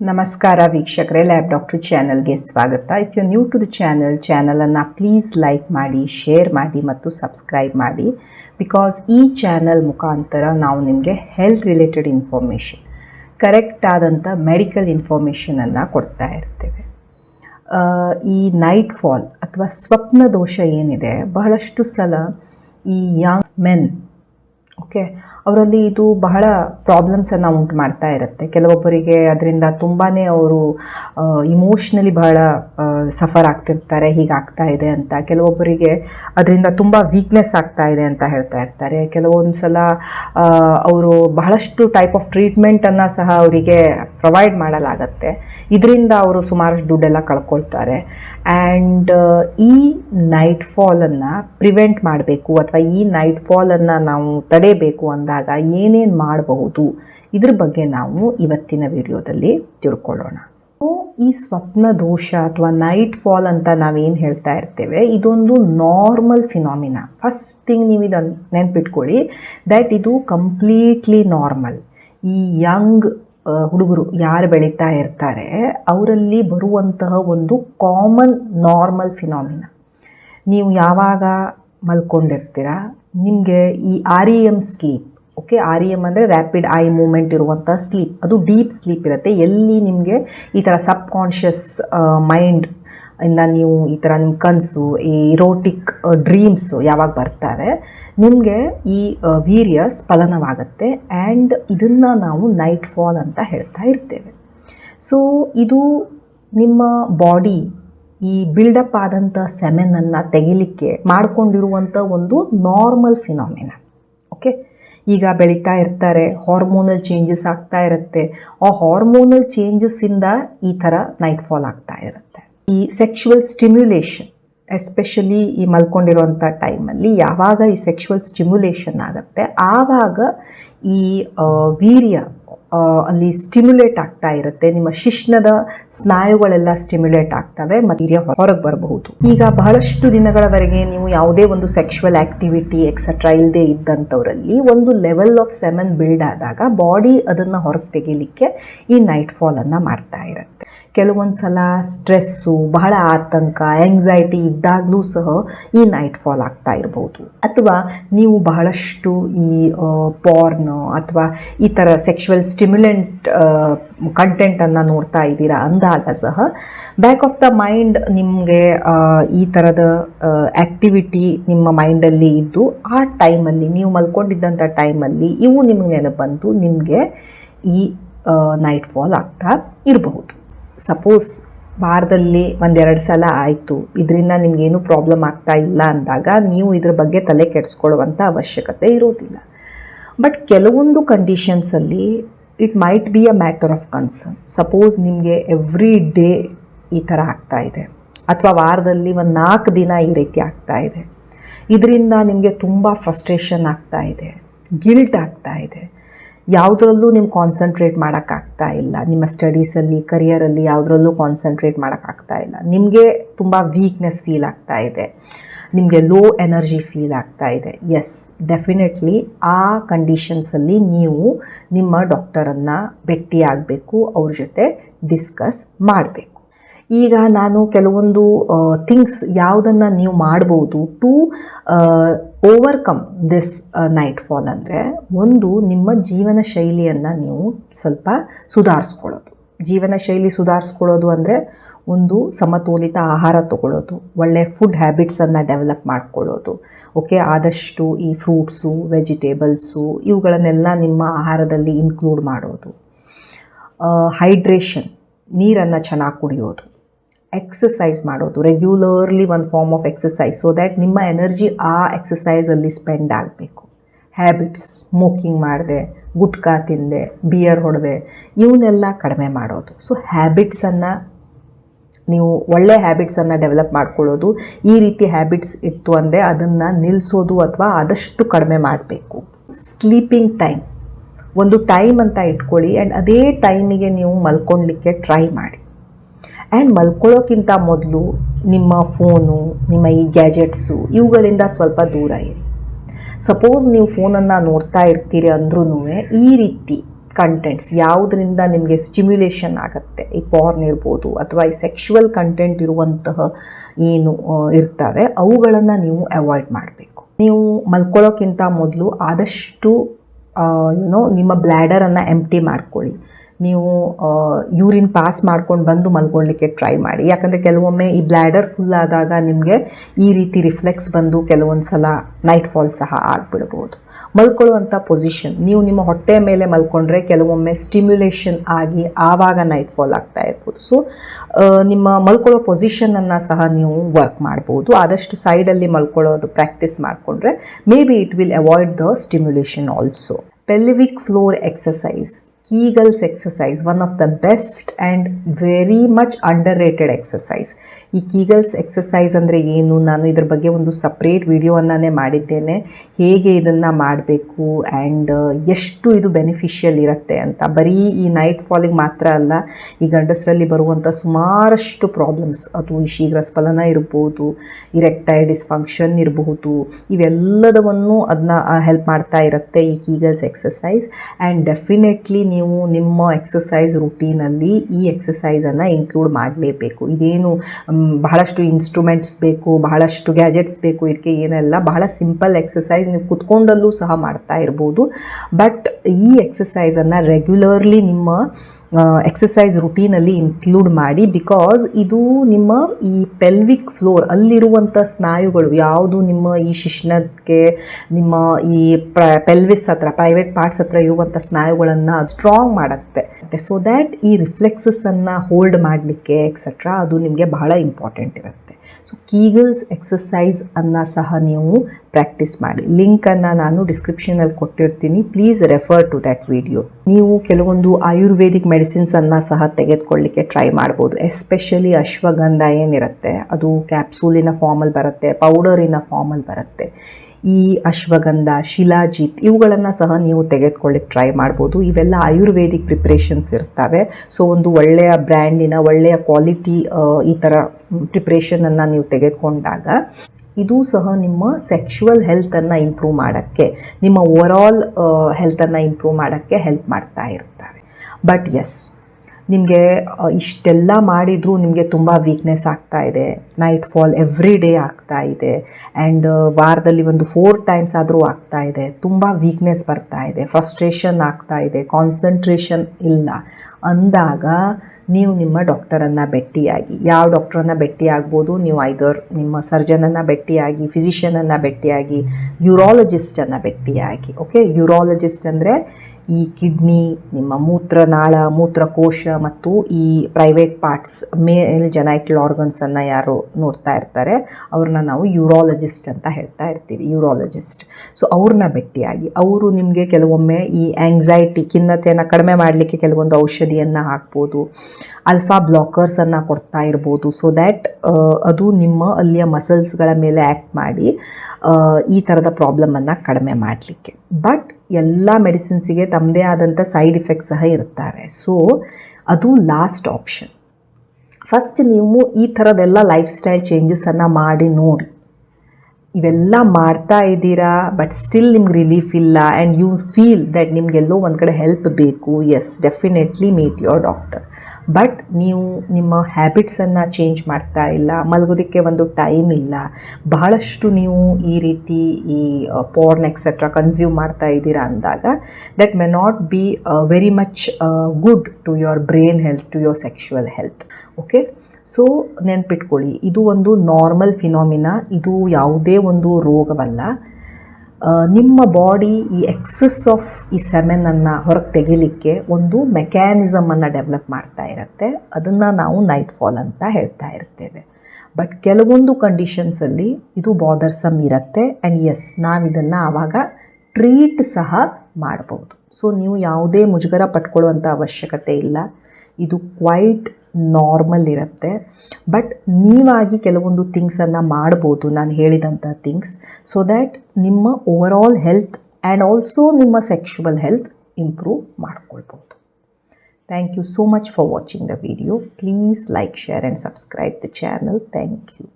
ನಮಸ್ಕಾರ ವೀಕ್ಷಕರೇ lab doctor ಚಾನಲ್ಗೆ ಸ್ವಾಗತ. If you new to the channel ಚಾನಲನ್ನು ಪ್ಲೀಸ್ ಲೈಕ್ ಮಾಡಿ ಶೇರ್ ಮಾಡಿ ಮತ್ತು ಸಬ್ಸ್ಕ್ರೈಬ್ ಮಾಡಿ. ಬಿಕಾಸ್ ಈ ಚಾನಲ್ ಮುಖಾಂತರ ನಾವು ನಿಮಗೆ ಹೆಲ್ತ್ ರಿಲೇಟೆಡ್ ಇನ್ಫಾರ್ಮೇಷನ್ ಕರೆಕ್ಟ್ ಆದಂಥ ಮೆಡಿಕಲ್ ಇನ್ಫಾರ್ಮೇಷನನ್ನು ಕೊಡ್ತಾ ಇರ್ತೇವೆ. ಈ ನೈಟ್ ಫಾಲ್ ಅಥವಾ ಸ್ವಪ್ನ ದೋಷ ಏನಿದೆ, ಬಹಳಷ್ಟು ಸಲ ಈ ಯಂಗ್ ಮೆನ್ ಓಕೆ ಅವರಲ್ಲಿ ಇದು ಬಹಳ ಪ್ರಾಬ್ಲಮ್ಸನ್ನು ಉಂಟು ಮಾಡ್ತಾ ಇರುತ್ತೆ. ಕೆಲವೊಬ್ಬರಿಗೆ ಅದರಿಂದ ತುಂಬಾ ಅವರು ಇಮೋಷ್ನಲಿ ಬಹಳ ಸಫರ್ ಆಗ್ತಿರ್ತಾರೆ ಹೀಗಾಗ್ತಾ ಇದೆ ಅಂತ. ಕೆಲವೊಬ್ಬರಿಗೆ ಅದರಿಂದ ತುಂಬ ವೀಕ್ನೆಸ್ ಆಗ್ತಾ ಇದೆ ಅಂತ ಹೇಳ್ತಾ ಇರ್ತಾರೆ. ಕೆಲವೊಂದು ಸಲ ಅವರು ಬಹಳಷ್ಟು ಟೈಪ್ ಆಫ್ ಟ್ರೀಟ್ಮೆಂಟನ್ನು ಸಹ ಅವರಿಗೆ ಪ್ರೊವೈಡ್ ಮಾಡಲಾಗತ್ತೆ. ಇದರಿಂದ ಅವರು ಸುಮಾರಷ್ಟು ದುಡ್ಡೆಲ್ಲ ಕಳ್ಕೊಳ್ತಾರೆ. ಆ್ಯಂಡ್ ಈ ನೈಟ್ ಫಾಲನ್ನು ಪ್ರಿವೆಂಟ್ ಮಾಡಬೇಕು, ಅಥವಾ ಈ ನೈಟ್ ಫಾಲನ್ನು ನಾವು ತಡೆಯಬೇಕು ಅಂದಾಗ ಏನೇನು ಮಾಡಬಹುದು? ಇದ್ರ ಬಗ್ಗೆ ನಾವು ಇವತ್ತಿನ ವಿಡಿಯೋದಲ್ಲಿ ತಿಳ್ಕೊಳ್ಳೋಣ. ಈ ಸ್ವಪ್ನ ದೋಷ ಅಥವಾ ನೈಟ್ ಫಾಲ್ ಅಂತ ನಾವೇನು ಹೇಳ್ತಾ ಇರ್ತೇವೆ, ಇದೊಂದು ನಾರ್ಮಲ್ ಫಿನಾಮಿನಾ ಫಸ್ಟ್ ಥಿಂಗ್ ನೀವು ಇದನ್ನು ನೆನ್ಪಿಟ್ಕೊಳ್ಳಿ ದ್ಯಾಟ್ ಇದು ಕಂಪ್ಲೀಟ್ಲಿ ನಾರ್ಮಲ್ ಈ ಯಂಗ್ ಹುಡುಗರು ಯಾರು ಬೆಳೀತಾ ಇರ್ತಾರೆ, ಅವರಲ್ಲಿ ಬರುವಂತಹ ಒಂದು ಕಾಮನ್ ನಾರ್ಮಲ್ ಫಿನಾಮಿನಾ ನೀವು ಯಾವಾಗ ಮಲ್ಕೊಂಡಿರ್ತೀರ? ನಿಮಗೆ ಈ R E M sleep okay, R E M ಅಂದರೆ ರ್ಯಾಪಿಡ್ ಐ ಮೂಮೆಂಟ್ ಇರುವಂಥ ಸ್ಲೀಪ್ ಅದು ಡೀಪ್ ಸ್ಲೀಪ್ ಇರುತ್ತೆ. ಎಲ್ಲಿ ನಿಮಗೆ ಈ ಥರ ಸಬ್ ಕಾನ್ಷಿಯಸ್ ಮೈಂಡ್ ಇಂದ ನೀವು ಈ ಥರ ನಿಮ್ಮ ಕನಸು, ಈ ಇರೋಟಿಕ್ ಡ್ರೀಮ್ಸು ಯಾವಾಗ ಬರ್ತವೆ ನಿಮಗೆ ಈ ವೀರ್ಯ ಸ್ಫಲನವಾಗುತ್ತೆ ಆ್ಯಂಡ್ ಇದನ್ನು ನಾವು ನೈಟ್ ಫಾಲ್ ಅಂತ ಹೇಳ್ತಾ ಇರ್ತೇವೆ. ಸೊ ಇದು ನಿಮ್ಮ ಬಾಡಿ ಈ ಬಿಲ್ಡಪ್ ಆದಂಥ ಸೆಮೆನನ್ನು ತೆಗಿಲಿಕ್ಕೆ ಮಾಡಿಕೊಂಡಿರುವಂಥ ಒಂದು ನಾರ್ಮಲ್ ಫಿನಾಮಿನ ಓಕೆ ಈಗ ಬೆಳೀತಾ ಇರ್ತಾರೆ ಹಾರ್ಮೋನಲ್ ಚೇಂಜಸ್ ಆಗ್ತಾ ಇರುತ್ತೆ. ಆ ಹಾರ್ಮೋನಲ್ ಚೇಂಜಸ್ಸಿಂದ ಈ ಥರ ನೈಟ್ ಫಾಲ್ ಆಗ್ತಾ ಇರುತ್ತೆ. ಈ ಸೆಕ್ಷುವಲ್ ಸ್ಟಿಮ್ಯುಲೇಷನ್ ಎಸ್ಪೆಷಲಿ ಈ ಮಲ್ಕೊಂಡಿರುವಂಥ ಟೈಮಲ್ಲಿ ಯಾವಾಗ ಈ ಸೆಕ್ಷುವಲ್ ಸ್ಟಿಮ್ಯುಲೇಷನ್ ಆಗುತ್ತೆ, ಆವಾಗ ಈ ವೀರ್ಯ ಅಲ್ಲಿ ಸ್ಟಿಮ್ಯುಲೇಟ್ ಆಗ್ತಾ ಇರುತ್ತೆ. ನಿಮ್ಮ ಶಿಶ್ನದ ಸ್ನಾಯುಗಳೆಲ್ಲ ಸ್ಟಿಮ್ಯುಲೇಟ್ ಆಗ್ತವೆ ಮತ್ತು ಹೊರಗೆ ಬರಬಹುದು. ಈಗ ಬಹಳಷ್ಟು ದಿನಗಳವರೆಗೆ ನೀವು ಯಾವುದೇ ಒಂದು ಸೆಕ್ಷುವಲ್ ಆಕ್ಟಿವಿಟಿ ಎಕ್ಸೆಟ್ರಾ ಇಲ್ಲದೆ ಇದ್ದಂಥವರಲ್ಲಿ ಒಂದು ಲೆವೆಲ್ ಆಫ್ ಸೆಮನ್ ಬಿಲ್ಡ್ ಆದಾಗ ಬಾಡಿ ಅದನ್ನು ಹೊರಗೆ ತೆಗಿಲಿಕ್ಕೆ ಈ ನೈಟ್ ಫಾಲನ್ನು ಮಾಡ್ತಾ ಇರುತ್ತೆ. ಕೆಲವೊಂದು ಸಲ ಸ್ಟ್ರೆಸ್ಸು, ಬಹಳ ಆತಂಕ ಆಂಗ್ಸೈಟಿ ಇದ್ದಾಗಲೂ ಸಹ ಈ ನೈಟ್ ಫಾಲ್ ಆಗ್ತಾ ಇರ್ಬೋದು. ಅಥವಾ ನೀವು ಬಹಳಷ್ಟು ಈ ಪಾರ್ನ್ ಅಥವಾ ಈ ಥರ ಸೆಕ್ಷುವಲ್ ಸ್ಟಿಮ್ಯುಲೆಂಟ್ ಕಂಟೆಂಟನ್ನು ನೋಡ್ತಾ ಇದ್ದೀರಾ ಅಂದಾಗ ಸಹ ಬ್ಯಾಕ್ ಆಫ್ ದ ಮೈಂಡ್ ನಿಮಗೆ ಈ ಥರದ ಆ್ಯಕ್ಟಿವಿಟಿ ನಿಮ್ಮ ಮೈಂಡಲ್ಲಿ ಇದ್ದು ಆ ಟೈಮಲ್ಲಿ ನೀವು ಮಲ್ಕೊಂಡಿದ್ದಂಥ ಟೈಮಲ್ಲಿ ಇವು ನಿಮಗೆ ನೆನಪು ಬಂತು ನಿಮಗೆ ಈ ನೈಟ್ ಫಾಲ್ ಆಗ್ತಾ ಇರಬಹುದು. ಸಪೋಸ್ ವಾರದಲ್ಲಿ ಒಂದೆರಡು ಸಲ ಆಯಿತು, ಇದರಿಂದ ನಿಮಗೇನು ಪ್ರಾಬ್ಲಮ್ ಆಗ್ತಾ ಇಲ್ಲ ಅಂದಾಗ ನೀವು ಇದ್ರ ಬಗ್ಗೆ ತಲೆ ಕೆಡಿಸ್ಕೊಳ್ಳುವಂಥ ಅವಶ್ಯಕತೆ ಇರೋದಿಲ್ಲ. ಬಟ್ ಕೆಲವೊಂದು ಕಂಡೀಷನ್ಸಲ್ಲಿ it might be a matter of concern suppose ನಿಮಗೆ ಎವ್ರಿ ಡೇ ಈ ಥರ ಆಗ್ತಾ ಇದೆ, ಅಥವಾ ವಾರದಲ್ಲಿ ಒಂದು ನಾಲ್ಕು ದಿನ ಈ ರೀತಿ ಆಗ್ತಾ ಇದೆ. ಇದರಿಂದ ನಿಮಗೆ ತುಂಬ ಫ್ರಸ್ಟ್ರೇಷನ್ ಆಗ್ತಾ ಇದೆ ಗಿಲ್ಟ್ ಆಗ್ತಾ ಇದೆ. ಯಾವುದರಲ್ಲೂ ನಿಮ್ಗೆ ಕಾನ್ಸಂಟ್ರೇಟ್ ಮಾಡೋಕ್ಕಾಗ್ತಾ ಇಲ್ಲ. ನಿಮ್ಮ ಸ್ಟಡೀಸಲ್ಲಿ ಕರಿಯರಲ್ಲಿ ಯಾವುದರಲ್ಲೂ ಕಾನ್ಸಂಟ್ರೇಟ್ ಮಾಡೋಕ್ಕಾಗ್ತಾ ಇಲ್ಲ. ನಿಮಗೆ ತುಂಬ ವೀಕ್ನೆಸ್ ಫೀಲ್ ಆಗ್ತಾ ಇದೆ. ನಿಮಗೆ ಲೋ ಎನರ್ಜಿ ಫೀಲ್ ಆಗ್ತಾ ಇದೆ. ಎಸ್ ಡೆಫಿನೆಟ್ಲಿ ಆ ಕಂಡೀಷನ್ಸಲ್ಲಿ ನೀವು ನಿಮ್ಮ ಡಾಕ್ಟರನ್ನು ಭೇಟಿಯಾಗಬೇಕು, ಅವ್ರ ಜೊತೆ ಡಿಸ್ಕಸ್ ಮಾಡಬೇಕು. ಈಗ ನಾನು ಕೆಲವೊಂದು ಥಿಂಗ್ಸ್ ಯಾವುದನ್ನು ನೀವು ಮಾಡ್ಬೋದು to overcome this night fall ಅಂದರೆ ಒಂದು ನಿಮ್ಮ ಜೀವನ ಶೈಲಿಯನ್ನು ನೀವು ಸ್ವಲ್ಪ ಸುಧಾರಿಸ್ಕೊಳ್ಳೋದು. ಜೀವನ ಶೈಲಿ ಸುಧಾರಿಸ್ಕೊಳ್ಳೋದು ಅಂದರೆ ಒಂದು ಸಮತೋಲಿತ ಆಹಾರ ತಗೊಳ್ಳೋದು ಒಳ್ಳೆಯ ಫುಡ್ ಹ್ಯಾಬಿಟ್ಸನ್ನು ಡೆವಲಪ್ ಮಾಡ್ಕೊಳ್ಳೋದು. ಓಕೆ ಆದಷ್ಟು ಈ ಫ್ರೂಟ್ಸು ವೆಜಿಟೇಬಲ್ಸು ಇವುಗಳನ್ನೆಲ್ಲ ನಿಮ್ಮ ಆಹಾರದಲ್ಲಿ ಇನ್ಕ್ಲೂಡ್ ಮಾಡೋದು. ಹೈಡ್ರೇಷನ್ ನೀರನ್ನು ಚೆನ್ನಾಗಿ ಕುಡಿಯೋದು. ಎಕ್ಸಸೈಸ್ ಮಾಡೋದು ರೆಗ್ಯುಲರ್ಲಿ ಒಂದು form of exercise so that ನಿಮ್ಮ ಎನರ್ಜಿ ಆ ಎಕ್ಸಸೈಸಲ್ಲಿ ಸ್ಪೆಂಡ್ ಆಗಬೇಕು. ಹ್ಯಾಬಿಟ್ಸ್ ಸ್ಮೋಕಿಂಗ್ ಮಾಡಿದೆ, ಗುಟ್ಕಾ ತಿಂದೆ ಬಿಯರ್ ಹೊಡೆದೆ ಇವನ್ನೆಲ್ಲ ಕಡಿಮೆ ಮಾಡೋದು. ಸೊ ಹ್ಯಾಬಿಟ್ಸನ್ನು ನೀವು ಒಳ್ಳೆ ಹ್ಯಾಬಿಟ್ಸನ್ನು ಡೆವಲಪ್ ಮಾಡ್ಕೊಳ್ಳೋದು. ಈ ರೀತಿ ಹ್ಯಾಬಿಟ್ಸ್ ಇತ್ತು ಅಂದರೆ ಅದನ್ನು ನಿಲ್ಲಿಸೋದು ಅಥವಾ ಆದಷ್ಟು ಕಡಿಮೆ ಮಾಡಬೇಕು. ಸ್ಲೀಪಿಂಗ್ ಟೈಮ್ ಒಂದು ಟೈಮ್ ಅಂತ ಇಟ್ಕೊಳ್ಳಿ ಆ್ಯಂಡ್ ಅದೇ ಟೈಮಿಗೆ ನೀವು ಮಲ್ಕೊಳ್ಲಿಕ್ಕೆ ಟ್ರೈ ಮಾಡಿ. ಆ್ಯಂಡ್ ಮಲ್ಕೊಳ್ಳೋಕ್ಕಿಂತ ಮೊದಲು ನಿಮ್ಮ ಫೋನು, ನಿಮ್ಮ ಈ ಗ್ಯಾಜೆಟ್ಸು ಇವುಗಳಿಂದ ಸ್ವಲ್ಪ ದೂರ ಇರಿ. ಸಪೋಸ್ ನೀವು ಫೋನನ್ನು ನೋಡ್ತಾ ಇರ್ತೀರಿ ಅಂದ್ರೂ ಈ ರೀತಿ ಕಂಟೆಂಟ್ಸ್ ಯಾವುದರಿಂದ ನಿಮಗೆ ಸ್ಟಿಮ್ಯುಲೇಷನ್ ಆಗುತ್ತೆ? ಈ ಪಾರ್ನ್ ಇರ್ಬೋದು ಅಥವಾ ಈ ಸೆಕ್ಷುವಲ್ ಕಂಟೆಂಟ್ ಇರುವಂತಹ ಏನು ಇರ್ತವೆ, ಅವುಗಳನ್ನು ನೀವು ಅವಾಯ್ಡ್ ಮಾಡಬೇಕು. ನೀವು ಮಲ್ಕೊಳ್ಳೋಕ್ಕಿಂತ ಮೊದಲು ಆದಷ್ಟು ಯುನೋ ನಿಮ್ಮ ಬ್ಲ್ಯಾಡರನ್ನು ಎಂಪ್ಟಿ ಮಾಡ್ಕೊಳ್ಳಿ. ನೀವು ಯೂರಿನ್ ಪಾಸ್ ಮಾಡ್ಕೊಂಡು ಬಂದು ಮಲ್ಕೊಳ್ಳಿಕ್ಕೆ ಟ್ರೈ ಮಾಡಿ. ಯಾಕಂದರೆ ಕೆಲವೊಮ್ಮೆ ಈ ಬ್ಲ್ಯಾಡರ್ ಫುಲ್ ಆದಾಗ ನಿಮಗೆ ಈ ರೀತಿ ರಿಫ್ಲೆಕ್ಸ್ ಬಂದು ಕೆಲವೊಂದು ಸಲ ನೈಟ್ ಫಾಲ್ ಸಹ ಆಗಿಬಿಡ್ಬೋದು. ಮಲ್ಕೊಳ್ಳುವಂಥ ಪೊಸಿಷನ್ ನೀವು ನಿಮ್ಮ ಹೊಟ್ಟೆ ಮೇಲೆ ಮಲ್ಕೊಂಡ್ರೆ ಕೆಲವೊಮ್ಮೆ ಸ್ಟಿಮ್ಯುಲೇಷನ್ ಆಗಿ ಆವಾಗ ನೈಟ್ ಫಾಲ್ ಆಗ್ತಾ ಇರ್ಬೋದು. ಸೊ ನಿಮ್ಮ ಮಲ್ಕೊಳ್ಳೋ ಪೊಸಿಷನನ್ನು ಸಹ ನೀವು ವರ್ಕ್ ಮಾಡ್ಬೋದು. ಆದಷ್ಟು ಸೈಡಲ್ಲಿ ಮಲ್ಕೊಳ್ಳೋದು ಪ್ರಾಕ್ಟೀಸ್ ಮಾಡಿಕೊಂಡ್ರೆ may be it will avoid the stimulation also pelvic floor exercise Kegels exercise one of the best and very much underrated exercise ಈ ಕೀಗಲ್ಸ್ ಎಕ್ಸಸೈಸ್ ಅಂದರೆ ಏನು? ನಾನು ಇದ್ರ ಬಗ್ಗೆ ಒಂದು ಸಪ್ರೇಟ್ ವಿಡಿಯೋವನ್ನೇ ಮಾಡಿದ್ದೇನೆ. ಹೇಗೆ ಇದನ್ನು ಮಾಡಬೇಕು ಆ್ಯಂಡ್ ಎಷ್ಟು ಇದು ಬೆನಿಫಿಷಿಯಲ್ ಇರುತ್ತೆ ಅಂತ. ಬರೀ ಈ ನೈಟ್ ಫಾಲಿಗೆ ಮಾತ್ರ ಅಲ್ಲ, ಈ ಗಂಡಸರಲ್ಲಿ ಬರುವಂಥ ಸುಮಾರಷ್ಟು ಪ್ರಾಬ್ಲಮ್ಸ್ ಅದು ಈ ಶೀಘ್ರಸ್ಫಲನ ಇರ್ಬೋದು ಇರೆಕ್ಟೈಲ್ ಡಿಸ್ಫಂಕ್ಷನ್ ಇರಬಹುದು ಇವೆಲ್ಲದವನ್ನು ಅದನ್ನ ಹೆಲ್ಪ್ ಮಾಡ್ತಾ ಇರುತ್ತೆ ಈ ಕೀಗಲ್ಸ್ ಎಕ್ಸಸೈಸ್ ಆ್ಯಂಡ್ ಡೆಫಿನೆಟ್ಲಿ ನೀವು ನಿಮ್ಮ ಎಕ್ಸಸೈಸ್ ರುಟೀನಲ್ಲಿ ಈ ಎಕ್ಸಸೈಸನ್ನು ಇನ್ಕ್ಲೂಡ್ ಮಾಡಲೇಬೇಕು. ಇದೇನು ಬಹಳಷ್ಟು ಇನ್ಸ್ಟ್ರೂಮೆಂಟ್ಸ್ ಬೇಕು, ಬಹಳಷ್ಟು ಗ್ಯಾಜೆಟ್ಸ್ ಬೇಕು, ಇದಕ್ಕೆ ಏನೆಲ್ಲ ಬಹಳ ಸಿಂಪಲ್ ಎಕ್ಸಸೈಸ್ ನೀವು ಕುತ್ಕೊಂಡಲ್ಲೂ ಸಹ ಮಾಡ್ತಾ ಇರ್ಬೋದು. ಬಟ್ ಈ ಎಕ್ಸಸೈಸನ್ನು ರೆಗ್ಯುಲರ್ಲಿ ನಿಮ್ಮ ಎಕ್ಸಸೈಸ್ ರುಟೀನಲ್ಲಿ ಇನ್ಕ್ಲೂಡ್ ಮಾಡಿ ಬಿಕಾಸ್ ಇದು ನಿಮ್ಮ ಈ ಪೆಲ್ವಿಕ್ ಫ್ಲೋರ್ ಅಲ್ಲಿರುವಂಥ ಸ್ನಾಯುಗಳು, ಯಾವುದು ನಿಮ್ಮ ಈ ಶಿಶ್ನಕ್ಕೆ, ನಿಮ್ಮ ಈ ಪೆಲ್ವಿಸ್ ಹತ್ರ ಪ್ರೈವೇಟ್ ಪಾರ್ಟ್ಸ್ ಹತ್ರ ಇರುವಂಥ ಸ್ನಾಯುಗಳನ್ನು ಸ್ಟ್ರಾಂಗ್ ಮಾಡುತ್ತೆ. ಸೊ ದ್ಯಾಟ್ ಈ ರಿಫ್ಲೆಕ್ಸಸ್ಸನ್ನು ಹೋಲ್ಡ್ ಮಾಡಲಿಕ್ಕೆ ಎಕ್ಸೆಟ್ರಾ ಅದು ನಿಮಗೆ ಬಹಳ ಇಂಪಾರ್ಟೆಂಟ್ ಇರುತ್ತೆ. ಸೊ ಕೀಗಲ್ಸ್ ಎಕ್ಸಸೈಸ್ ಅನ್ನು ಸಹ ನೀವು ಪ್ರಾಕ್ಟೀಸ್ ಮಾಡಿ. ಲಿಂಕನ್ನು ನಾನು ಡಿಸ್ಕ್ರಿಪ್ಷನಲ್ಲಿ ಕೊಟ್ಟಿರ್ತೀನಿ. Please refer to that video ನೀವು ಕೆಲವೊಂದು ಆಯುರ್ವೇದಿಕ್ ಮೆಡಿಸಿನ್ಸನ್ನು ಸಹ ತೆಗೆದುಕೊಳ್ಳಿಕ್ಕೆ ಟ್ರೈ ಮಾಡ್ಬೋದು. ಎಸ್ಪೆಷಲಿ ಅಶ್ವಗಂಧ ಏನಿರುತ್ತೆ, ಅದು ಕ್ಯಾಪ್ಸೂಲಿನ ಫಾರ್ಮಲ್ಲಿ ಬರುತ್ತೆ ಪೌಡರಿನ ಫಾರ್ಮಲ್ಲಿ ಬರುತ್ತೆ. ಈ ಅಶ್ವಗಂಧ, ಶಿಲಾಜಿತ್ ಇವುಗಳನ್ನು ಸಹ ನೀವು ತೆಗೆದುಕೊಳ್ಳಿಕ್ಕೆ ಟ್ರೈ ಮಾಡ್ಬೋದು. ಇವೆಲ್ಲ ಆಯುರ್ವೇದಿಕ್ ಪ್ರಿಪ್ರೇಷನ್ಸ್ ಇರ್ತವೆ. ಸೊ ಒಂದು ಒಳ್ಳೆಯ ಬ್ರ್ಯಾಂಡಿನ ಒಳ್ಳೆಯ ಕ್ವಾಲಿಟಿ ಈ ಥರ ಪ್ರಿಪ್ರೇಷನನ್ನು ನೀವು ತೆಗೆದುಕೊಂಡಾಗ ಇದು ಸಹ ನಿಮ್ಮ ಸೆಕ್ಷುವಲ್ ಹೆಲ್ತನ್ನು ಇಂಪ್ರೂವ್ ಮಾಡೋಕ್ಕೆ, ನಿಮ್ಮ ಓವರಾಲ್ ಹೆಲ್ತನ್ನು ಇಂಪ್ರೂವ್ ಮಾಡೋಕ್ಕೆ ಹೆಲ್ಪ್ ಮಾಡ್ತಾ ಇರ್ತವೆ. ಬಟ್ ಎಸ್ ನಿಮಗೆ ಇಷ್ಟೆಲ್ಲ ಮಾಡಿದರೂ ನಿಮಗೆ ತುಂಬ ವೀಕ್ನೆಸ್ ಆಗ್ತಾ ಇದೆ. ನೈಟ್ ಫಾಲ್ ಎವ್ರಿ ಡೇ ಆಗ್ತಾ ಇದೆ. ಆ್ಯಂಡ್ ವಾರದಲ್ಲಿ ಒಂದು ಫೋರ್ ಟೈಮ್ಸ್ ಆದರೂ ಆಗ್ತಾ ಇದೆ. ತುಂಬ ವೀಕ್ನೆಸ್ ಬರ್ತಾ ಇದೆ. ಫ್ರಸ್ಟ್ರೇಷನ್ ಆಗ್ತಾ ಇದೆ. ಕಾನ್ಸಂಟ್ರೇಷನ್ ಇಲ್ಲ. ಅಂದಾಗ ನೀವು ನಿಮ್ಮ ಡಾಕ್ಟರನ್ನು ಭೇಟಿಯಾಗಿ, ಯಾವ ಡಾಕ್ಟ್ರನ್ನು ಭೇಟಿ ಆಗ್ಬೋದು ನೀವು ಐದರ್ ನಿಮ್ಮ ಸರ್ಜನನ್ನು ಭೇಟಿಯಾಗಿ ಫಿಸಿಷಿಯನನ್ನು ಭೇಟಿಯಾಗಿ ಯೂರಾಲಜಿಸ್ಟನ್ನು ಭೇಟಿಯಾಗಿ ಓಕೆ ಯೂರಾಲಜಿಸ್ಟ್ ಅಂದರೆ ಈ ಕಿಡ್ನಿ, ನಿಮ್ಮ ಮೂತ್ರನಾಳ, ಮೂತ್ರಕೋಶ ಮತ್ತು ಈ ಪ್ರೈವೇಟ್ ಪಾರ್ಟ್ಸ್ ಮೇಲ್ ಜೆನೈಟಲ್ ಆರ್ಗನ್ಸನ್ನು ಯಾರು ನೋಡ್ತಾ ಇರ್ತಾರೆ, ಅವ್ರನ್ನ ನಾವು ಯೂರಾಲಜಿಸ್ಟ್ ಅಂತ ಹೇಳ್ತಾ ಇರ್ತೀವಿ ಯೂರಾಲಜಿಸ್ಟ್ ಸೊ ಅವ್ರನ್ನ ಭೇಟಿಯಾಗಿ ಅವರು ನಿಮಗೆ ಕೆಲವೊಮ್ಮೆ ಈ ಆ್ಯಂಗ್ಸೈಟಿ ಖಿನ್ನತೆಯನ್ನು ಕಡಿಮೆ ಮಾಡಲಿಕ್ಕೆ ಕೆಲವೊಂದು ಔಷಧಿಯನ್ನು ಹಾಕ್ಬೋದು ಅಲ್ಫಾ ಬ್ಲಾಕರ್ಸನ್ನು ಕೊಡ್ತಾ ಇರ್ಬೋದು ಸೊ ದ್ಯಾಟ್ ಅದು ನಿಮ್ಮ ಅಲ್ಲಿಯ ಮಸಲ್ಸ್ಗಳ ಮೇಲೆ ಆ್ಯಕ್ಟ್ ಮಾಡಿ ಈ ಥರದ ಪ್ರಾಬ್ಲಮನ್ನು ಕಡಿಮೆ ಮಾಡಲಿಕ್ಕೆ. ಬಟ್ ಎಲ್ಲ ಮೆಡಿಸಿನ್ಸಿಗೆ ತಮ್ಮದೇ ಆದಂಥ ಸೈಡ್ ಇಫೆಕ್ಟ್ಸ್ ಸಹ ಇರ್ತವೆ ಸೊ ಅದು ಲಾಸ್ಟ್ ಆಪ್ಷನ್ ಫಸ್ಟ್ ನೀವು ಈ ಥರದ್ದೆಲ್ಲ ಲೈಫ್ ಸ್ಟೈಲ್ ಚೇಂಜಸನ್ನು ಮಾಡಿ ನೋಡಿ. ಇವೆಲ್ಲ ಮಾಡ್ತಾ ಇದ್ದೀರಾ ಬಟ್ ಸ್ಟಿಲ್ ನಿಮ್ಗೆ ರಿಲೀಫ್ ಇಲ್ಲ ಆ್ಯಂಡ್ ಯು ಫೀಲ್ ದಟ್ ನಿಮಗೆಲ್ಲೋ ಒಂದು ಕಡೆ ಹೆಲ್ಪ್ ಬೇಕು. Yes definitely meet your doctor but ನೀವು ನಿಮ್ಮ ಹ್ಯಾಬಿಟ್ಸನ್ನು ಚೇಂಜ್ ಮಾಡ್ತಾ ಇಲ್ಲ, ಮಲಗೋದಕ್ಕೆ ಒಂದು ಟೈಮ್ ಇಲ್ಲ. ಬಹಳಷ್ಟು ನೀವು ಈ ರೀತಿ ಈ ಪೋರ್ನ್ ಎಕ್ಸೆಟ್ರಾ ಕನ್ಸ್ಯೂಮ್ ಮಾಡ್ತಾ ಇದ್ದೀರಾ ಅಂದಾಗ that may not be very much good to your brain health to your sexual health okay so ನೆನ್ಪಿಟ್ಕೊಳ್ಳಿ, ಇದು ಒಂದು ನಾರ್ಮಲ್ ಫಿನಾಮಿನಾ ಇದು ಯಾವುದೇ ಒಂದು ರೋಗವಲ್ಲ. ನಿಮ್ಮ ಬಾಡಿ ಈ ಎಕ್ಸಸ್ ಆಫ್ ಈ ಸೆಮೆನನ್ನು ಹೊರಗೆ ತೆಗಿಲಿಕ್ಕೆ ಒಂದು ಮೆಕ್ಯಾನಿಸಮನ್ನು ಡೆವಲಪ್ ಮಾಡ್ತಾ ಇರುತ್ತೆ. ಅದನ್ನು ನಾವು ನೈಟ್ ಫಾಲ್ ಅಂತ ಹೇಳ್ತಾ ಇರ್ತೇವೆ. ಬಟ್ ಕೆಲವೊಂದು ಕಂಡೀಷನ್ಸಲ್ಲಿ ಇದು ಬಾದರ್ಸಮ್ ಇರುತ್ತೆ. ಆ್ಯಂಡ್ ಎಸ್ ನಾವು ಇದನ್ನು ಆವಾಗ ಟ್ರೀಟ್ ಸಹ ಮಾಡ್ಬೋದು. ಸೊ ನೀವು ಯಾವುದೇ ಮುಜುಗರ ಪಟ್ಕೊಳ್ಳುವಂಥ ಅವಶ್ಯಕತೆ ಇಲ್ಲ. ಇದು ಕ್ವೈಟ್ ನಾರ್ಮಲ್ ಇರುತ್ತೆ. ಬಟ್ ನೀವಾಗಿ ಕೆಲವೊಂದು ಥಿಂಗ್ಸನ್ನು ಮಾಡ್ಬೋದು, ನಾನು ಹೇಳಿದಂಥ ಥಿಂಗ್ಸ್ ಸೊ ದ್ಯಾಟ್ ನಿಮ್ಮ ಓವರಾಲ್ ಹೆಲ್ತ್ ಆ್ಯಂಡ್ ಆಲ್ಸೋ ನಿಮ್ಮ ಸೆಕ್ಷುವಲ್ ಹೆಲ್ತ್ ಇಂಪ್ರೂವ್ ಮಾಡ್ಕೊಳ್ಬೋದು. Thank you so much for watching the video please like share and subscribe the channel thank you